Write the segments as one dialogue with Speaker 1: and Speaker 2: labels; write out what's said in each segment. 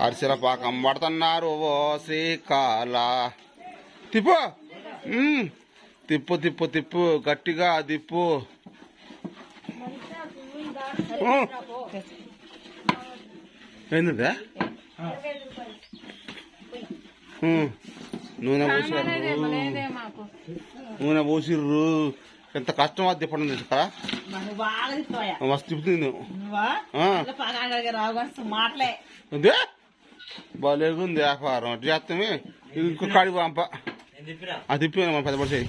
Speaker 1: అరిసెల పాకం పడుతున్నారు ఓ శ్రీకాల తిప్పు. తిప్పు తిప్పు తిప్పు గట్టిగా తిప్పు. ఏంటంటే. నూనె పోసిర్రు నూనె పోసిర్రు ఎంత కష్టం అది తిప్పడం తెలుసు కదా మస్తు తిప్పుతుంది నువ్వు? వ్యాపారం. అటు చేస్తామే ఇంకో కాడికి పంప అది తిప్పి మన పెద్ద పడిసాయి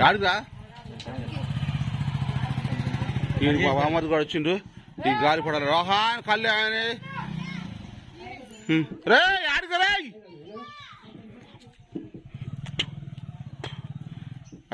Speaker 1: కాడుగా బామ్మది కూడా వచ్చిండు. ఈ గాలి పడాలి. రోహాన్ కళ్యాణ్. రే ఆడుకో రే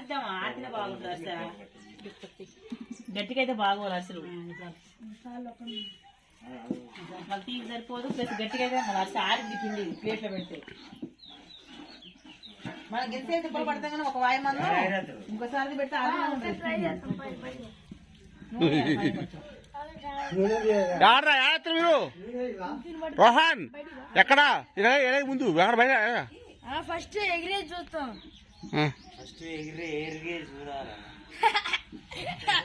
Speaker 2: గిట్టేది. ఆడ- ఆడిద్దామా ఆడితే బాగుంటుంది అసలు గట్టిగా అయితే బాగోవాలి అసలు మళ్ళీ తీసి సరిపోదు ప్లస్ గట్టిగా అయితే మళ్ళీ అసలు ఆడిద్ది పిండి ప్లేట్లో పెడితే మన గెలిచి అయితే ఇప్పుడు పడతాం కానీ ఒక వాయి మందం ఇంకోసారి పెడితే
Speaker 1: రోహన్ ఎక్కడా ముందు ఎక్కడ బయట
Speaker 3: ఫస్ట్ ఎగిరే చూస్తాం.
Speaker 4: ఫస్ట్ ఎగిరి ఎగిరి చూడాలి.